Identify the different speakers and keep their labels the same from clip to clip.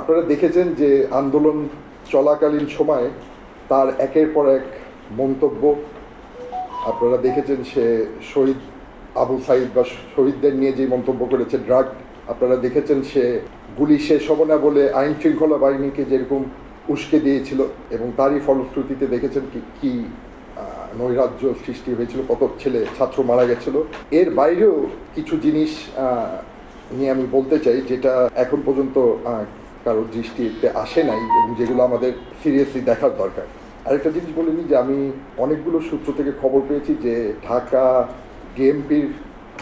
Speaker 1: আপনারা দেখেছেন যে আন্দোলন চলাকালীন সময়ে তার একের পর এক মন্তব্য। আপনারা দেখেছেন সে শহীদ আবু সাইদ বা শহীদদের নিয়ে যে মন্তব্য করেছে ড্রাগ, আপনারা দেখেছেন সে গুলি শেষ হবে না বলে আইন শৃঙ্খলা বাহিনীকে যেরকম উস্কে দিয়েছিল এবং তারই ফলশ্রুতিতে দেখেছেন কি কি নৈরাজ্য সৃষ্টি হয়েছিল, কত ছেলে, ছাত্র মারা গেছিল। এর বাইরেও কিছু জিনিস নিয়ে আমি বলতে চাই যেটা এখন পর্যন্ত কারোর দৃষ্টিতে আসে নাই এবং যেগুলো আমাদের সিরিয়াসলি দেখার দরকার। আরেকটা জিনিস বলে নিই যে আমি অনেকগুলো সূত্র থেকে খবর পেয়েছি যে ঢাকা ডিএমপির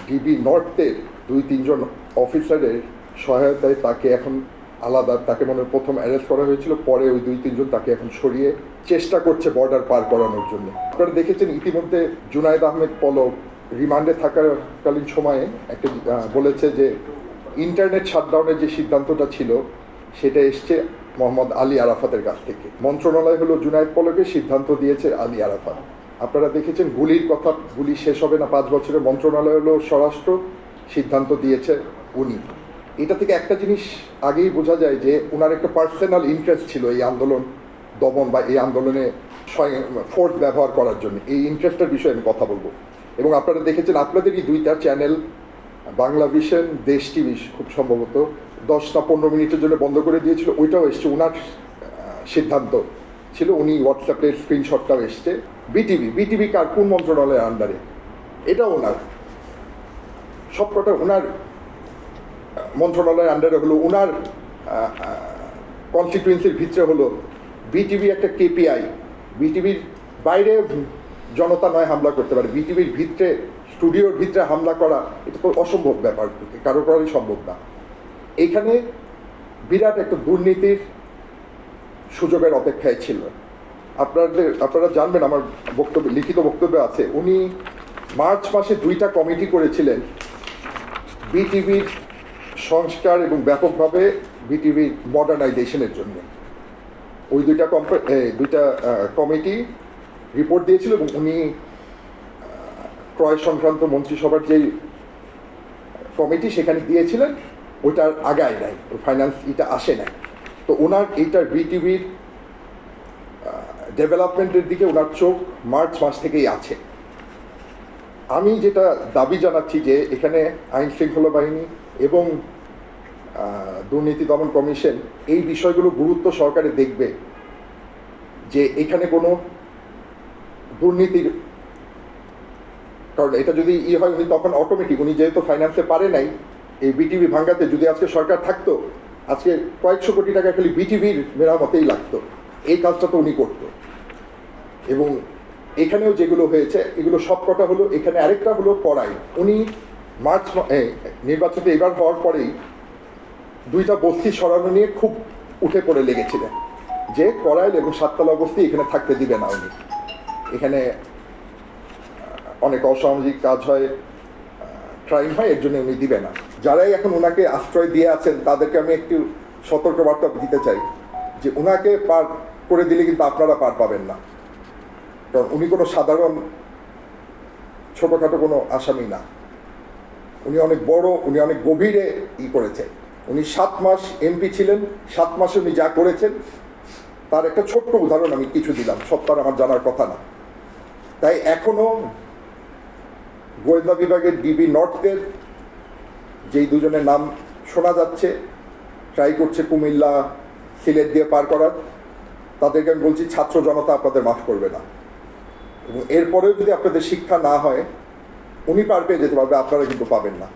Speaker 1: ডিবি নর্থের দুই, তিনজন অফিসারের সহায়তায় তাকে এখন আলাদা, তাকে মনে প্রথম অ্যারেস্ট করা হয়েছিল, পরে ওই দুই, তিনজন তাকে এখন সরিয়ে চেষ্টা করছে বর্ডার পার করানোর জন্য। আপনারা দেখেছেন ইতিমধ্যে জুনায়েদ আহমেদ পলক রিমান্ডে থাকাকালীন সময়ে একটা বলেছে যে ইন্টারনেট শাটডাউনের যে সিদ্ধান্তটা ছিল সেটা এসছে মোহাম্মদ আলী আরাফাতের কাছ থেকে। মন্ত্রণালয় হলো জুনায়েদ পলকে সিদ্ধান্ত দিয়েছে আলী আরাফাত। আপনারা দেখেছেন গুলির কথা, গুলি শেষ হবে না পাঁচ বছরের। মন্ত্রণালয় হলো স্বরাষ্ট্র সিদ্ধান্ত দিয়েছে উনি। এটা থেকে একটা জিনিস আগেই বোঝা যায় যে ওনার একটা পার্সোনাল ইন্টারেস্ট ছিল এই আন্দোলন, দমন বা এই আন্দোলনে ফোর্স ব্যবহার করার জন্য। এই ইন্টারেস্টের বিষয়ে আমি কথা বলব। এবং আপনারা দেখেছেন আপনাদেরই দুইটা channel Bangla vision, Desh TV খুব সম্ভবত দশ না পনেরো মিনিটের জন্য বন্ধ করে দিয়েছিল, ওইটাও এসছে ওনার সিদ্ধান্ত ছিল উনি হোয়াটসঅ্যাপের স্ক্রিনশটটাও এসছে বিটিভি বিটিভি কার, কোন মন্ত্রণালয়ের আন্ডারে এটাও ওনার সবকটা ওনার মন্ত্রণালয়ের আন্ডারে হলো ওনার কনস্টিটুয়েন্সির ভিতরে হলো বিটিভি একটা কেপিআই বিটিভির বাইরে জনতা নয়, হামলা করতে পারে বিটিভির ভিতরে স্টুডিওর ভিতরে হামলা করা, এটা তো অসম্ভব ব্যাপার কারও করাই সম্ভব না। এইখানে বিরাট একটা দুর্নীতির সুযোগের অপেক্ষায় ছিল। আপনাদের, আপনারা জানবেন, আমার বক্তব্য, লিখিত বক্তব্য আছে, উনি মার্চ মাসে দুইটা কমিটি করেছিলেন। বিটিভির সংস্কার এবং ব্যাপকভাবে বিটিভির মডার্নাইজেশনের জন্য। ওই দুইটা দুইটা কমিটি রিপোর্ট দিয়েছিল এবং উনি ক্রয় সংক্রান্ত মন্ত্রিসভার যেই কমিটি সেখানে দিয়েছিলেন, ওইটার আগায় নাই ফাইন্যান্স এটা আসে নাই। তো ওনার এইটার বিটিভির ডেভেলপমেন্টের দিকে ওনার চোখ মার্চ মাস থেকেই আছে। আমি যেটা দাবি জানাচ্ছি যে এখানে আইন শৃঙ্খলা বাহিনী এবং দুর্নীতি দমন কমিশন এই বিষয়গুলো গুরুত্ব সহকারে দেখবে যে এখানে কোনো দুর্নীতির কারণ এটা যদি ই হয়, উনি তখন অটোমেটিক উনি যেহেতু ফাইন্যান্সে পারে নাই, এই বিটিভি ভাঙ্গাতে যদি আজকে সরকার থাকতো, আজকে কয়েকশো কোটি টাকা খালি বিটিভির মেরামতেই লাগতো। এই কাজটা তো উনি করতো। এবং এখানেও যেগুলো হয়েছে, এগুলো সবকটা হলো, এখানে আরেকটা হলো কড়াই উনি মার্চ নির্বাচনে এবার হওয়ার পরেই দুইটা বস্তি সরানো নিয়ে খুব উঠে পড়ে লেগেছিলেন। যে করাইল এবং সাততলা বস্তি এখানে থাকতে দিবে না উনি। এখানে অনেক অসামাজিক কাজ হয় ক্রাইম হয়, এর জন্য উনি দিবে না। যারাই এখন ওনাকে আশ্রয় দিয়ে আছেন, তাদেরকে আমি একটু সতর্কবার্তা দিতে চাই যে ওনাকে পার করে দিলে কিন্তু আপনারা পার পাবেন না। কারণ উনি কোনো সাধারণ ছোটোখাটো কোনো আসামি না। উনি অনেক বড়, উনি অনেক গভীরে ই করেছে উনি সাত মাস এমপি ছিলেন, সাত মাসে উনি যা করেছেন, তার একটা ছোট্ট উদাহরণ আমি কিছু দিলাম, সব তার আমার জানার কথা না। তাই এখনও গোয়েন্দা বিভাগের ডিবি নর্থের, যেই দুজনের নাম শোনা যাচ্ছে, ট্রাই করছে কুমিল্লা সিলেট দিয়ে পার করার, তাদেরকে আমি বলছি, ছাত্র জনতা আপনাদের মাফ করবে না। এবং এরপরেও যদি আপনাদের শিক্ষা না হয়, উনি পার পেয়ে যেতে পারবে, আপনারা কিন্তু পাবেন না।